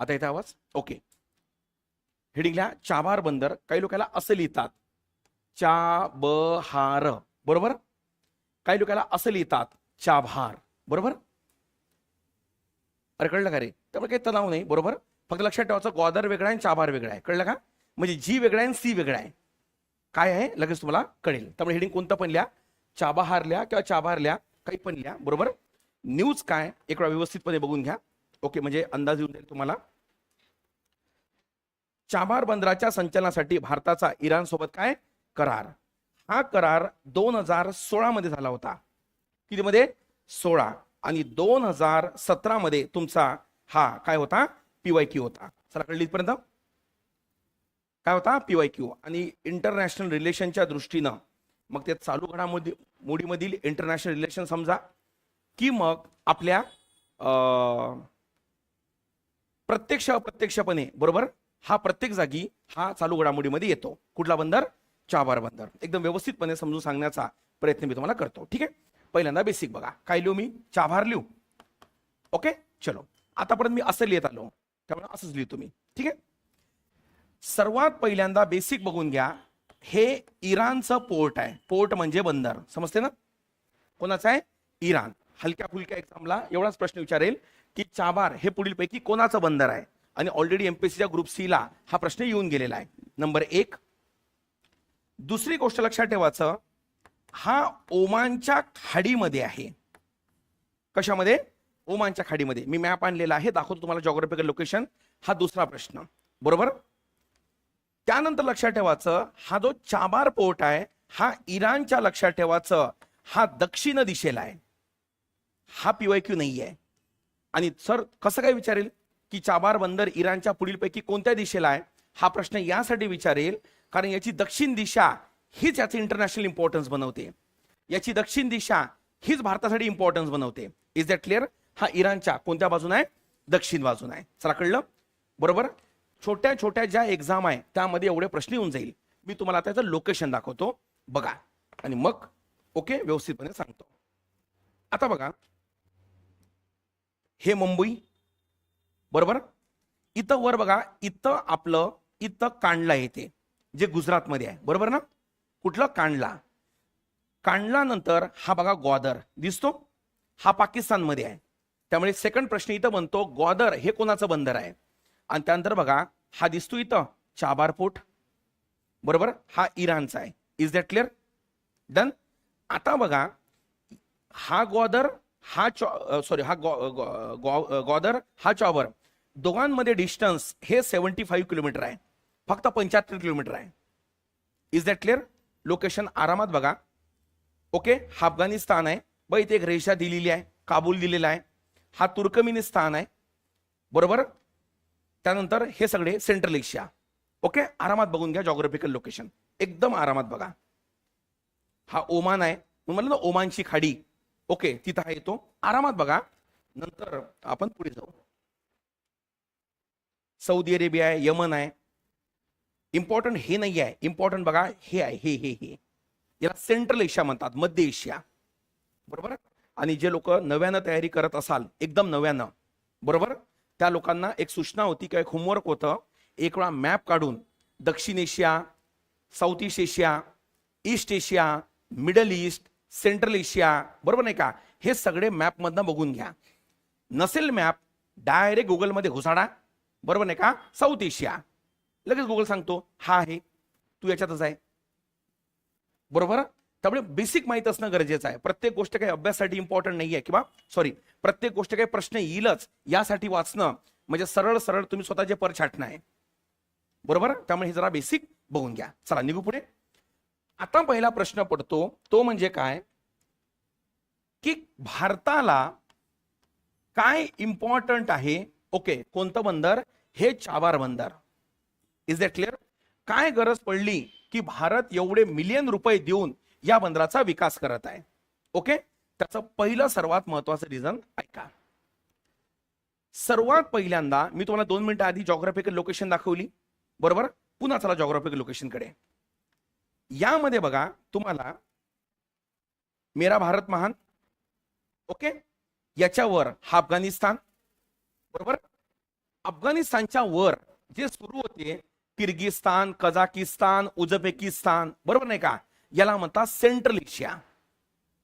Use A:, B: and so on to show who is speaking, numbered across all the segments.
A: आता येते आवाज? ओके. हेडिंग लिहा चाबार बंदर. काही लोकांना असं लिहितात चा बरोबर? काही लोकांना असं लिहितात चाभार बरोबर? अरे कळलं का रे? त्यामुळे काही तणाव नाही. बरोबर? फक्त लक्षात ठेवायचं गॉदर वेगळा आहे आणि चाभार वेगळा आहे. कळलं का? म्हणजे जी वेगळा आहे आणि सी वेगळा आहे. काय आहे? लगेच तुम्हाला कळेल. त्यामुळे हेडिंग कोणतं पण लिहा. चाबाहार लिहा किंवा चाभार लिहा. काही पण लिहा. बरोबर? न्यूज काय? एक वेळा व्यवस्थितपणे बघून घ्या. ओके म्हणजे अंदाज येऊन जाईल तुम्हाला. चाबार बंदराच्या संचलनासाठी भारताचा इराण सोबत काय? करार. हा करार दोन हजार सोळा मध्ये झाला होता. किती मध्ये सोळा. आणि दोन हजार सतरा मध्ये तुमचा हा काय होता? पीवाय क्यू होता. चला कळली इथपर्यंत? काय होता? P Y Q. आणि इंटरनॅशनल रिलेशनच्या दृष्टीनं मग ते चालू घडामोडी मोडीमधील इंटरनॅशनल रिलेशन समजा की मग आपल्या अं, प्रत्यक्ष अप्रत्यक्षपणे बरोबर? हा प्रत्येक जागी हा चालू घडामोडीमध्ये येतो. कुठला बंदर? चाबार बंदर. एकदम व्यवस्थितपणे समजून सांगण्याचा प्रयत्न मी तुम्हाला करतो. ठीक आहे? पहिल्यांदा बेसिक बघा. काय लिहू मी? चाभार लिहू. ओके चलो. आतापर्यंत मी असं लिहित आलो. त्यामुळे असंच लिहितो मी. ठीक आहे? सर्वात पहिल्यांदा बेसिक बघून घ्या. हे इराणचं पोर्ट आहे. पोर्ट म्हणजे बंदर. समजते ना? कोणाचं आहे? इराण. हलक्या फुलक्या एक्झामला एवढाच प्रश्न विचारेल की चाबार हे पुढीलपैकी कोणाचं बंदर आहे? आणि ऑलरेडी एमपीएससीच्या ग्रुप सी ला हा प्रश्न येऊन गेलेला आहे. नंबर एक दुसरी गोष्ट लक्षात ठेवायचं हा ओमानच्या खाडीमध्ये आहे. कशामध्ये? ओमानच्या खाडीमध्ये. मी मॅप आणलेला आहे दाखवतो तुम्हाला जॉग्राफिकल लोकेशन हा दुसरा प्रश्न. बरोबर? त्यानंतर लक्षात ठेवायचं हा जो चाबार पोर्ट आहे हा इराणच्या लक्षात ठेवायचं हा दक्षिण दिशेला आहे. हा पीवाय क्यू नाही आहे आणि सर कसं काय विचारेल? की चाबार बंदर इराणच्या पुढीलपैकी कोणत्या दिशेला आहे? हा प्रश्न यासाठी विचारेल कारण याची दक्षिण दिशा हीच याचे इंटरनॅशनल इम्पॉर्टन्स बनवते. याची दक्षिण दिशा हीच भारतासाठी इम्पॉर्टन्स बनवते. इज दॅट क्लिअर हा इराणच्या कोणत्या बाजून आहे? दक्षिण बाजून आहे. चला कळलं? बरोबर? छोट्या छोट्या ज्या एक्झाम आहे त्यामध्ये एवढे प्रश्न येऊन जाईल. मी तुम्हाला त्याचं लोकेशन दाखवतो. बघा. आणि मग ओके व्यवस्थितपणे सांगतो. आता बघा. हे मुंबई बरोबर? इथं वर बघा इथं आपलं इथं कांडला येते जे गुजरातमध्ये आहे. बरोबर ना? कुठलं? कांडला. कांडला नंतर हा बघा ग्वादर. दिसतो? हा पाकिस्तानमध्ये आहे. त्यामुळे सेकंड प्रश्न इथं बनतो ग्वादर हे कोणाचं बंदर आहे? आणि त्यानंतर बघा हा दिसतो इथं चाबारपोट बरोबर? हा इराणचा आहे. इज दॅट क्लिअर डन आता बघा हा ग्वादर हा चॉ सॉरी हा ग्वा- ग्वा- ग्वा- ग्वादर हा चॉबर. दोघांमध्ये डिस्टन्स हे सेव्हन्टी फाईव्ह किलोमीटर आहे. फक्त पंच्याहत्तर किलोमीटर आहे. इज दॅट क्लिअर लोकेशन आरामात बघा. ओके हा अफगाणिस्तान आहे. बघ इथे एक रेषा दिलेली आहे. काबूल दिलेला आहे. हा तुर्कमिनिस्तान आहे. बरोबर? त्यानंतर हे सगळे सेंट्रल एशिया ओके आरामात बघून घ्या जॉग्राफिकल लोकेशन एकदम आरामात बघा. हा ओमान आहे. म्हणलं ना ओमानची खाडी. ओके तिथं हा येतो आरामात बघा. नंतर आपण पुढे जाऊ. सौदी अरेबिया आहे यमन आहे. इम्पॉर्टंट हे नाही आहे इम्पॉर्टंट बघा हे आहे हे हे हे. याला सेंट्रल एशिया म्हणतात मध्य एशिया बरोबर? आणि जे लोक नव्यानं तयारी करत असाल एकदम नव्यानं. बरोबर? त्या लोकांना एक सूचना होती किंवा एक होमवर्क होतं. एक वेळा मॅप काढून दक्षिण Asia south east Asia east Asia middle east central Asia बरोबर नाही का? हे सगळे मॅपमधनं बघून घ्या. नसेल मॅप डायरेक्ट गुगलमध्ये घुसाडा. बरोबर नाही का? साऊथ एशिया लगेच गुगल सांगतो हा आहे तू याच्यातच आहे. बरोबर? त्यामुळे बेसिक माहीत असणं गरजेचं आहे. प्रत्येक गोष्ट काही अभ्यासासाठी इम्पॉर्टंट नाही आहे किंवा सॉरी प्रत्येक गोष्ट काही प्रश्न येईलच यासाठी वाचणं म्हणजे सरळ सरळ तुम्ही स्वतःचे पर छाटणं आहे. बरोबर? त्यामुळे हे जरा बेसिक बघून घ्या. चला निघू पुढे. आता पहिला प्रश्न पडतो तो म्हणजे काय? की भारताला काय इम्पॉर्टंट आहे? ओके कोणतं बंदर? हे चाबार बंदर. इज दॅट क्लिअर काय गरज पडली की भारत एवढे मिलियन रुपये देऊन या बंदराचा विकास करत आहे? ओके? त्याचं पहिलं सर्वात महत्वाचं रिझन ऐका. सर्वात पहिल्यांदा मी तुम्हाला दोन मिनिटं आधी जॉग्राफिकल लोकेशन दाखवली. बरोबर? पुन्हा चला जॉग्राफिकल लोकेशनकडे यामध्ये बघा तुम्हाला मेरा भारत महान ओके? याच्यावर अफगाणिस्तान बरोबर? अफगाणिस्तानच्या वर जे सुरू होते किर्गिस्तान कझाकिस्तान उझबेकिस्तान बरोबर नाही का? याला म्हणतात सेंट्रल एशिया.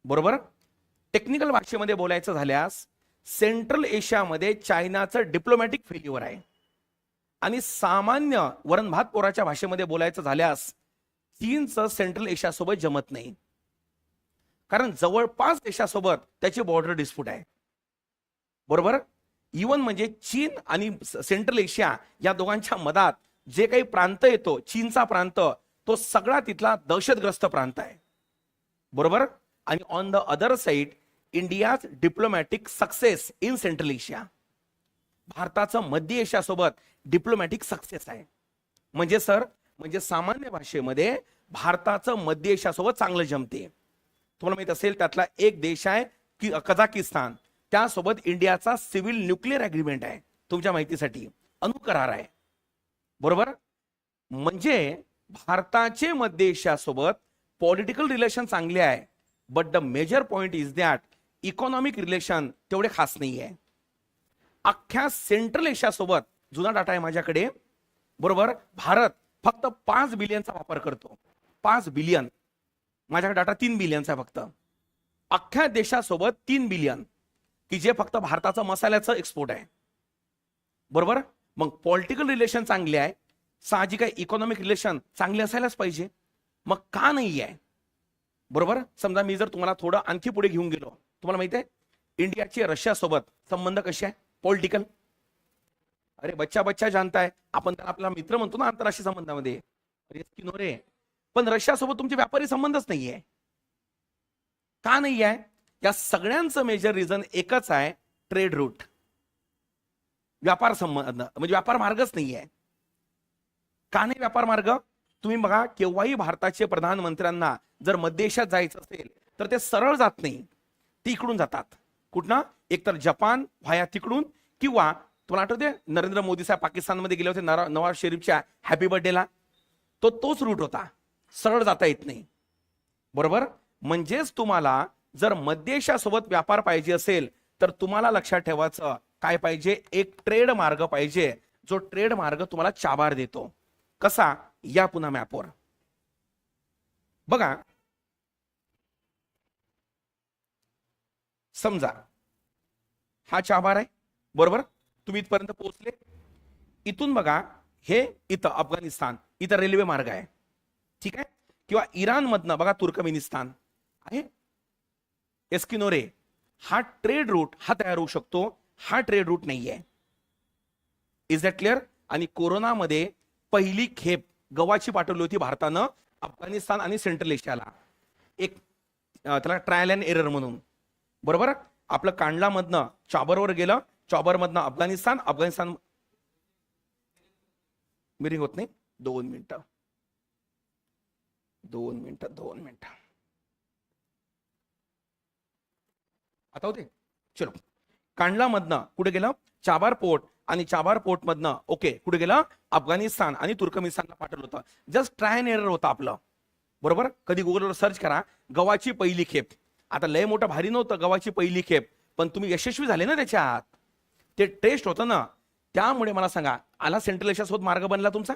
A: बरोबर? टेक्निकल भाषेमध्ये बोलायचं झाल्यास सेंट्रल एशियामध्ये चायनाचं डिप्लोमॅटिक फेल्युअर आहे. आणि सामान्य वरण भात पोराच्या भाषेमध्ये बोलायचं झाल्यास चीनचं सेंट्रल एशियासोबत जमत नाही. कारण जवळपास देशासोबत त्याची बॉर्डर डिस्प्यूट आहे. बरोबर? इवन म्हणजे चीन आणि सेंट्रल एशिया या दोघांच्या मधात जे काही प्रांत येतो चीनचा प्रांत तो सगळा तिथला दहशतग्रस्त प्रांत आहे. बरोबर? आणि on the other side India's diplomatic success in central Asia भारताचं मध्य एशियासोबत डिप्लोमॅटिक सक्सेस आहे. म्हणजे सर म्हणजे सामान्य भाषेमध्ये भारताचं मध्य एशियासोबत चांगलं जमते. तुम्हाला माहीत असेल त्यातला एक देश आहे की कझाकिस्तान. त्यासोबत इंडियाचा सिव्हिल न्यूक्लिअर अग्रीमेंट आहे तुमच्या माहितीसाठी. अनुकरार आहे. बरोबर? म्हणजे भारताचे मध्य पॉलिटिकल रिलेशन चांगले आहे but the major point is that economic relation तेवढे खास नाही आहे अख्ख्या सेंट्रल एशियासोबत जुना डाटा आहे माझ्याकडे बरोबर? भारत फक्त पाच बिलियनचा वापर करतो. पाच बिलियन माझ्याकडे डाटा तीन बिलियनचा आहे फक्त. अख्ख्या देशासोबत तीन बिलियन की जे फक्त भारताचं मसाल्याचं एक्सपोर्ट आहे. बरोबर? मग पॉलिटिकल रिलेशन चांगले आहे. साहजिक आहे इकॉनॉमिक रिलेशन चांगले असायलाच पाहिजे. मग का नाही आहे बरोबर? समजा मी जर तुम्हाला थोडं आणखी पुढे घेऊन गेलो. तुम्हाला माहिती आहे? इंडियाचे रशियासोबत संबंध कसे आहे? पॉलिटिकल अरे बच्चा बच्चा जानताय. आपण त्याला आपला मित्र म्हणतो ना आंतरराष्ट्रीय संबंधामध्ये. रे पण रशियासोबत तुमचे व्यापारी संबंधच नाहीये. का नाही आहे या सगळ्यांचं मेजर रिझन एकच आहे ट्रेड रूट व्यापार संबंध म्हणजे व्यापार मार्गच नाही आहे का नाही व्यापार मार्ग? तुम्ही बघा केव्हाही भारताचे प्रधानमंत्र्यांना जर मध्य जायचं असेल तर ते सरळ जात नाही. ते इकडून जातात. कुठनं? एकतर जपान व्हाया तिकडून किंवा तुम्हाला आठवते नरेंद्र मोदी साहेब पाकिस्तानमध्ये गेले होते नरा- नवाज शरीफच्या हॅपी बर्थडेला तो तोच रूट होता. सरळ जाता येत नाही. बरोबर? म्हणजेच तुम्हाला जर मध्येशासोबत व्यापार पाहिजे असेल तर तुम्हाला लक्षात ठेवायचं काय पाहिजे? एक ट्रेड मार्ग पाहिजे. जो ट्रेड मार्ग तुम्हाला चाबार देतो. कसा? या पुन्हा मॅपवर बघा. समजा. हा चाबार आहे. बरोबर? तुम्ही इथपर्यंत पोहोचले. इथून बघा. हे इथं अफगाणिस्तान. इथं रेल्वे मार्ग आहे. ठीक आहे? किंवा इराण मधनं बघा तुर्कमेनिस्तान. आहे? एस्किनोरे हा ट्रेड रूट हा तयार होऊ शकतो. हा ट्रेड रूट नाही आहे इज दॅट क्लिअर आणि कोरोनामध्ये पहिली खेप गव्हाची पाठवली होती भारतानं अफगाणिस्तान आणि सेंट्रल एशियाला. एक त्याला ट्रायल अँड एरर म्हणून. बरोबर? आपलं कांडलामधनं चॉबरवर गेलं. चॉबरमधनं अफगाणिस्तान अफगाणिस्तान मिरिंग होत नाही. दोन मिनिटं. दोन मिनिटं दोन मिनिटं. आता होते. चलो. कांडलामधनं कुठे गेलं? चाबार पोर्ट आणि चाबार पोर्ट मधनं ओके कुठे गेलं? अफगाणिस्तान आणि तुर्कमेनिस्तानला पाठवलं होतं. जस्ट ट्राय अँड एरर होतं आपलं. बरोबर? कधी गुगलवर सर्च करा गव्हाची पहिली खेप. आता लय मोठं भारी नव्हतं गव्हाची पहिली खेप पण तुम्ही यशस्वी झाले ना त्याच्यात. ते टेस्ट होतं ना. त्यामुळे मला सांगा आला सेंट्रल एशियासोबत मार्ग बनला तुमचा?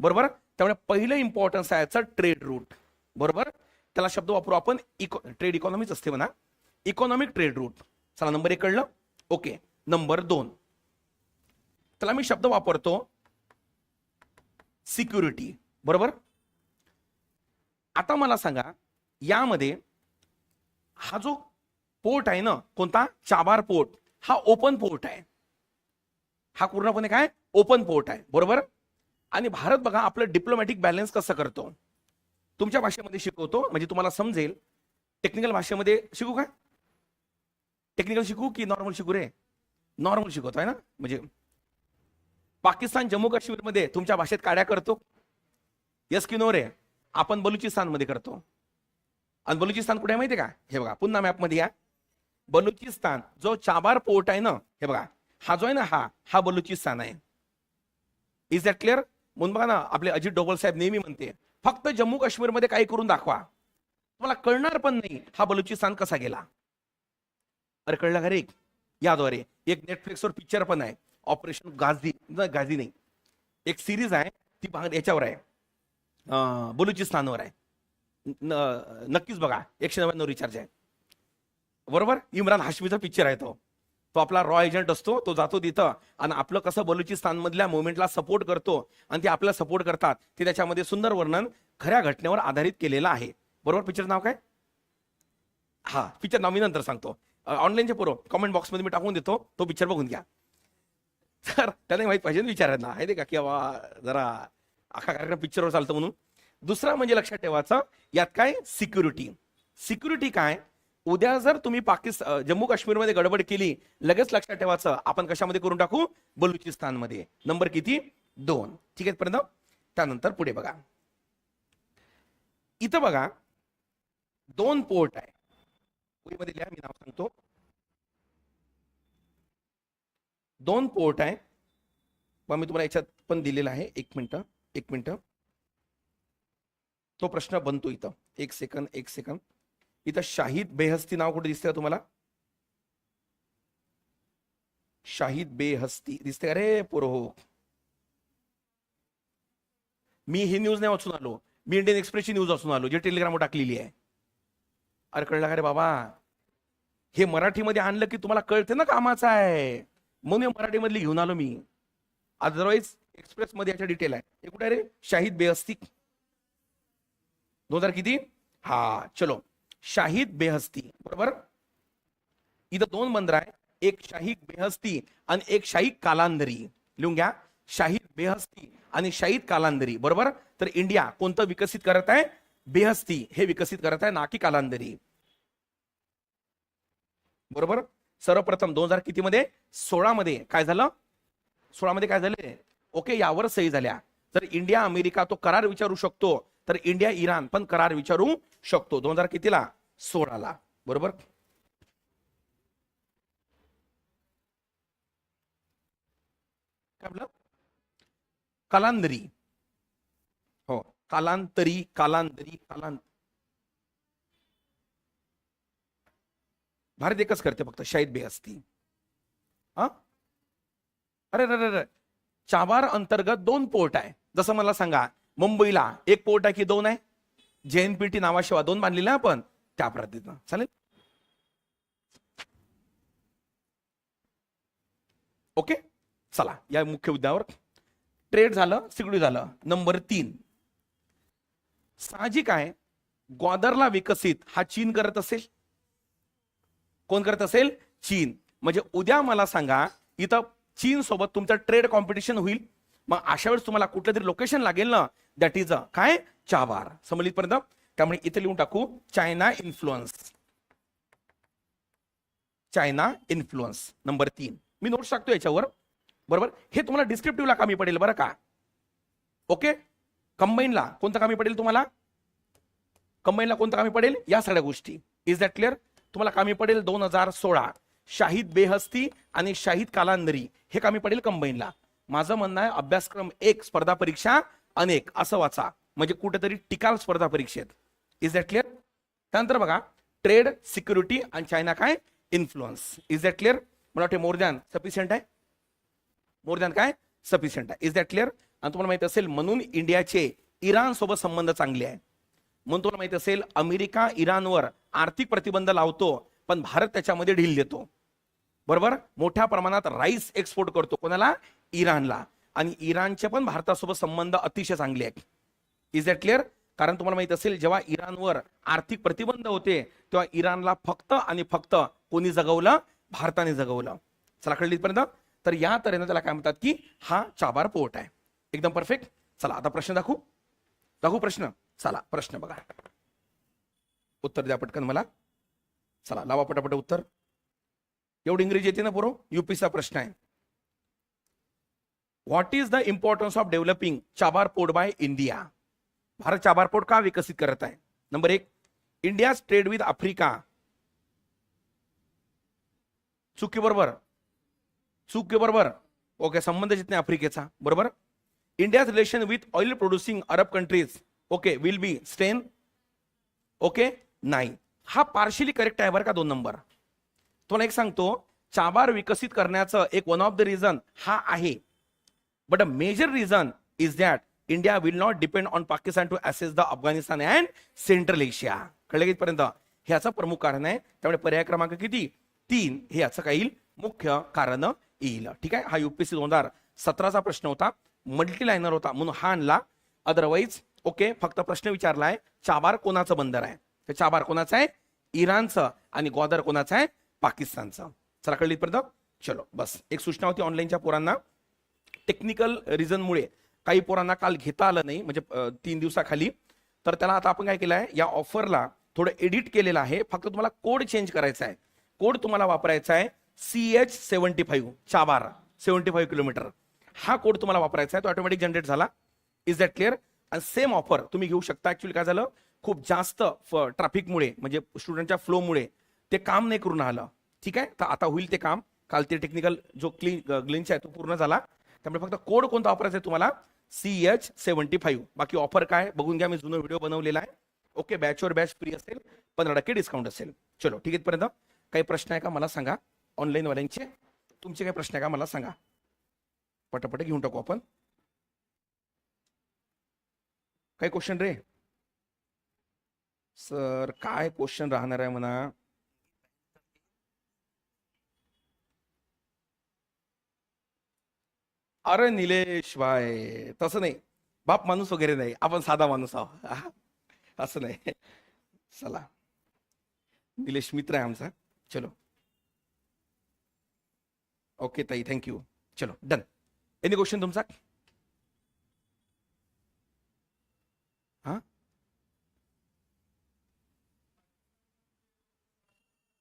A: बरोबर? त्यामुळे पहिलं इम्पॉर्टन्स आहे याचं ट्रेड रूट बरोबर? त्याला शब्द वापरू आपण इको ट्रेड इकॉनॉमीच असते म्हणा. Economic trade route. चला नंबर एक कळलं? ओके. नंबर दोन. चला मी शब्द वापरतो. सिक्युरिटी. बरोबर? आता मला सांगा यामध्ये हा जो पोर्ट आहे ना कोणता? चाबार पोर्ट. हा ओपन पोर्ट आहे. हा पूर्णपणे काय? ओपन पोर्ट आहे. बरोबर? आणि भारत बघा आपलं डिप्लोमॅटिक बॅलन्स कसं करतो? तुमच्या भाषेमध्ये शिकवतो म्हणजे तुम्हाला समजेल. टेक्निकल भाषेमध्ये शिकू काय? टेक्निकल शिकू की नॉर्मल शिकू रे? नॉर्मल शिकवतो आहे ना? म्हणजे पाकिस्तान जम्मू काश्मीरमध्ये तुमच्या भाषेत काड्या करतो. यस की नो रे? आपण बलुचिस्तानमध्ये करतो. आणि बलुचिस्तान कुठे माहिती का? हे बघा पुन्हा मॅपमध्ये या. बलुचिस्तान जो चाबार पोर्ट आहे ना हे बघा हा जो आहे ना हा हा बलुचिस्तान आहे. इज दॅट क्लिअर म्हणून बघा ना आपले अजित डोबल साहेब नेहमी म्हणते फक्त जम्मू काश्मीरमध्ये काही करून दाखवा. तुम्हाला कळणार पण नाही हा बलुचिस्तान कसा गेला. अरे कळलं का रे? याद्वारे. एक नेटफ्लिक्सवर पिक्चर पण आहे. ऑपरेशन गाझी गाझी नाही. एक सिरीज आहे ती याच्यावर आहे. बलुचिस्तानवर आहे. नक्कीच बघा. एकशे नव्याण्णव रिचार्ज आहे. बरोबर? इम्रान हाशमीचा पिक्चर आहे तो. तो आपला रॉ एजंट असतो तो जातो तिथं आणि आपलं कसं बलुचिस्तान मधल्या मुवमेंटला सपोर्ट करतो आणि ते आपल्याला सपोर्ट करतात ते त्याच्यामध्ये सुंदर वर्णन खऱ्या घटनेवर आधारित केलेलं आहे. बरोबर? पिक्चर नाव काय? हा पिक्चर नाव मी नंतर सांगतो. ऑनलाईनच्या पूर्व कमेंट बॉक्समध्ये मी टाकून देतो. तो पिक्चर बघून घ्या. तर त्याने माहीत पाहिजे ना आहे ते का? की बाबा जरा अख्खा कार्यक्रम पिक्चरवर चालतो म्हणून. दुसरा म्हणजे लक्षात ठेवायचं यात काय? सिक्युरिटी सिक्युरिटी काय? उद्या जर तुम्ही पाकिस्तान जम्मू काश्मीरमध्ये गडबड केली लगेच लक्षात ठेवायचं आपण कशामध्ये करून टाकू? बलुचिस्तानमध्ये. नंबर किती? दोन. ठीक आहे पर्यंत त्यानंतर पुढे बघा. इथं बघा दोन पोर्ट आहे. मध्ये लिहा मी नाव सांगतो. दोन पोर्ट आहे. मग मी तुम्हाला याच्यात पण दिलेला आहे. एक मिनिट एक मिनिट. तो प्रश्न बनतो इथं. एक सेकंद एक सेकंद. इथं शाहिद बेहस्ती नाव कुठे दिसतंय तुम्हाला? शाहिद बेहस्ती. दिसते अरे पोरो हो. मी ही न्यूज नाही वाचून आलो. मी इंडियन एक्सप्रेसची न्यूज वाचून आलो जे टेलिग्रामवर टाकलेली आहे. अरे कळलं का रे बाबा? हे मराठीमध्ये आणलं की तुम्हाला कळते ना कामाचं आहे. म्हणून मराठीमधली घेऊन आलो मी. अदरवाईज एक्सप्रेस मध्ये याच्या डिटेल आहे. हे कुठे रे? शाहिद बेहस्ती. दोन हजार किती? हा चलो. शाहिद बेहस्ती. बरोबर? इथं दोन बंदर आहे. एक शाहीद बेहस्ती आणि एक शाही कालांदरी लिहून घ्या. शाहीद बेहस्ती आणि शाहिद कालांदरी बरोबर? तर इंडिया कोणतं विकसित करत आहे? बेहस्ती. हे विकसित करत आहे ना की कालांदरी बरोबर? सर्वप्रथम दोन हजार किती मध्ये सोळा मध्ये काय झालं? सोळा मध्ये काय झाले? ओके यावर सही झाल्या. तर इंडिया अमेरिका तो करार विचारू शकतो. तर इंडिया इराण पण करार विचारू शकतो. दोन हजार कितीला? सोळाला. बरोबर? काय म्हटलं? कालांतरी. हो कालांतरी कालांतरी कालांत भारत एकच करते फक्त शाहिद बे असती हा? अरे अरे अरे चाबार अंतर्गत दोन पोर्ट आहे. जसं मला सांगा मुंबईला एक पोर्ट आहे की दोन आहे? जेएनपीटी नावाशिवाय दोन बांधलेले आपण? त्या पद्धतीनं. चालेल? ओके? चला या मुख्य मुद्द्यावर. ट्रेड झालं सिगडी झालं. नंबर तीन. साहजिक आहे ग्वादरला विकसित हा चीन करत असेल? कोण करत असेल? चीन. म्हणजे उद्या मला सांगा इथं चीन सोबत तुमचं ट्रेड कॉम्पिटिशन होईल. मग अशा वेळेस तुम्हाला कुठलं तरी लोकेशन लागेल ना दॅट इज अ काय? चाबार. समजलीपर्यंत त्यामुळे इथे लिहून टाकू China influence China influence number तीन. मी नोट्स टाकतो याच्यावर. बरोबर? हे तुम्हाला डिस्क्रिप्टिव्हला कामी पडेल बरं का? ओके कंबाईनला कोणतं कामी पडेल तुम्हाला? कंबाईनला कोणतं कामी पडेल? या सगळ्या गोष्टी. इज दॅट क्लिअर तुम्हाला कामी पडेल दोन हजार सोळा. शाहिद बेहस्ती आणि शाहिद कालांदरी. हे कामी पडेल कंबाईनला. माझं म्हणणं आहे अभ्यासक्रम एक स्पर्धा परीक्षा अनेक. असं वाचा. म्हणजे कुठेतरी टिकाल स्पर्धा परीक्षेत. इज दॅट क्लिअर त्यानंतर बघा ट्रेड सिक्युरिटी आणि चायना काय? इन्फ्लुअन्स इज दॅट क्लिअर मला वाटते मोर दॅन सफिशियंट आहे? मोर दॅन काय? सफिशियंट आहे. इज दॅट क्लिअर आणि तुम्हाला माहीत असेल म्हणून इंडियाचे इराण सोबत संबंध चांगले आहे. म्हणून तुम्हाला माहीत असेल अमेरिका इराणवर आर्थिक प्रतिबंध लावतो पण भारत त्याच्यामध्ये ढील देतो. बरोबर? मोठ्या प्रमाणात राईस एक्सपोर्ट करतो. कोणाला? इराणला. आणि इराणचे पण भारतासोबत संबंध अतिशय चांगले आहेत. इज दॅट क्लिअर कारण तुम्हाला माहीत असेल जेव्हा इराणवर आर्थिक प्रतिबंध होते तेव्हा इराणला फक्त आणि फक्त कोणी जगवलं? भारताने जगवलं. चला कळली इथपर्यंत? तर या तऱ्हेनं त्याला काय म्हणतात की हा चाबार पोर्ट आहे. एकदम परफेक्ट चला आता प्रश्न दाखवू. दाखवू प्रश्न. चला प्रश्न बघा. उत्तर द्या पटकन मला. चला लावा पटापट उत्तर. एवढी इंग्रजी येते ना बरो युपीचा प्रश्न आहे. What is the importance of developing Chabahar port by India Bharat Chabahar port का विकसित करत आहे? नंबर एक इंडिया ट्रेड विथ आफ्रिका चुकी बरोबर. चुकी बरोबर. ओके संबंध येत नाही आफ्रिकेचा बरोबर? India's relation with oil producing Arab countries okay will be stain okay नाही हा पार्शियली करेक्ट आहे बरं का दोन नंबर तुम्हाला एक सांगतो चाबार विकसित करण्याचं एक वन ऑफ द रिझन हा आहे. But a major reason is that India will not depend on Pakistan to access the Afghanistan and central Asia कळलं कितपर्यंत? हे याचं प्रमुख कारण आहे. त्यामुळे पर्याय क्रमांक किती? तीन. हे याचं काही मुख्य कारण येईल. ठीक आहे? हा युपीएससी दोन हजार सतराचा प्रश्न होता. मल्टी लाईनर होता. म्हणून हा आणला. अदरवाईज ओके फक्त प्रश्न विचारलाय चाबार कोणाचं बंदर आहे? तर चाबार कोणाचं आहे? इराणचं आणि ग्वादर कोणाचं आहे? पाकिस्तानचं. चला कळली पर्यंत चलो बस. एक सूचना होती ऑनलाईनच्या पोरांना. टेक्निकल रिझनमुळे काही पोरांना काल घेता आलं नाही म्हणजे तीन दिवसाखाली. तर त्याला आता आपण काय केलं आहे या ऑफरला थोडं एडिट केलेलं आहे. फक्त तुम्हाला कोड चेंज करायचा आहे. कोड तुम्हाला वापरायचा आहे C H seventy five Chabahar seventy five kilometre. हा कोड तुम्हाला वापरायचा आहे. तो ऑटोमॅटिक जनरेट झाला. इज दॅट क्लिअर आणि सेम ऑफर तुम्ही घेऊ शकता. ऍक्च्युली काय झालं? खूप जास्त ट्रॅफिकमुळे म्हणजे स्टुडंटच्या फ्लोमुळे ते काम नाही करून आलं ठीक आहे? तर आता होईल ते काम. काल ते टेक्निकल जो क्लीन ग्लिंच आहे तो पूर्ण झाला. त्यामुळे फक्त कोड कोणता वापरायचा आहे तुम्हाला? सी एच सेव्हन्टी फाईव्ह बाकी ऑफर काय? बघून घ्या. मी जुनो व्हिडिओ बनवलेला आहे. ओके बॅचवर बॅच फ्री असेल. पंधरा टक्के डिस्काउंट असेल. चलो ठीक आहे इथपर्यंत काही प्रश्न आहे का? मला सांगा. ऑनलाईनवाल्यांचे तुमचे काही प्रश्न आहे का? मला सांगा. पटापट घेऊन टाकू आपण. काही क्वेश्चन रे? सर काय क्वेश्चन राहणार आहे म्हणा? अरे निलेश भाई तसं नाही. बाप माणूस वगैरे नाही. आपण साधा माणूस आहो हा? असं नाही. चला. निलेश मित्र आहे आमचा. चलो. ओके ताई. थँक्यू चलो. डन एनी क्वेश्चन तुमचा हा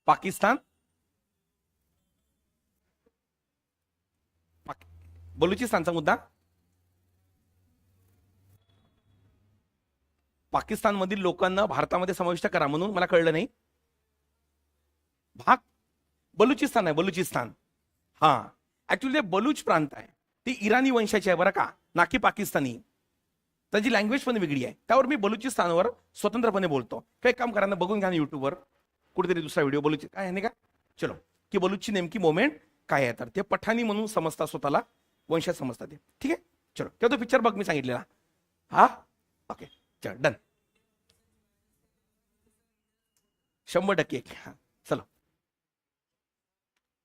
A: पाकिस्तान? बलुचिस्तानचा मुद्दा? पाकिस्तानमधील लोकांना भारतामध्ये समाविष्ट करा म्हणून मला कळलं नाही. भाग? बलुचिस्तान आहे बलुचिस्तान. हा. ऍक्च्युली ते बलूच प्रांत आहे. ती इराणी वंशाची आहे बरं का. ना की पाकिस्तानी. त्यांची लँग्वेज पण वेगळी आहे. त्यावर मी बलुचिस्तानवर स्वतंत्रपणे बोलतो. काही काम करा ना बघून घ्या ना युट्यूबवर कुठेतरी दुसरा व्हिडिओ बलुची काय आहे नाही का? चलो. की बलूचची नेमकी मोमेंट काय आहे? तर ते पठाणी म्हणून समजतात स्वतःला वंशात समजतात ते. ठीक आहे? चलो. तेव्हा तो पिक्चर बघ मी सांगितलेला. हा? ओके चल. डन शंभर टक्के हा. चलो.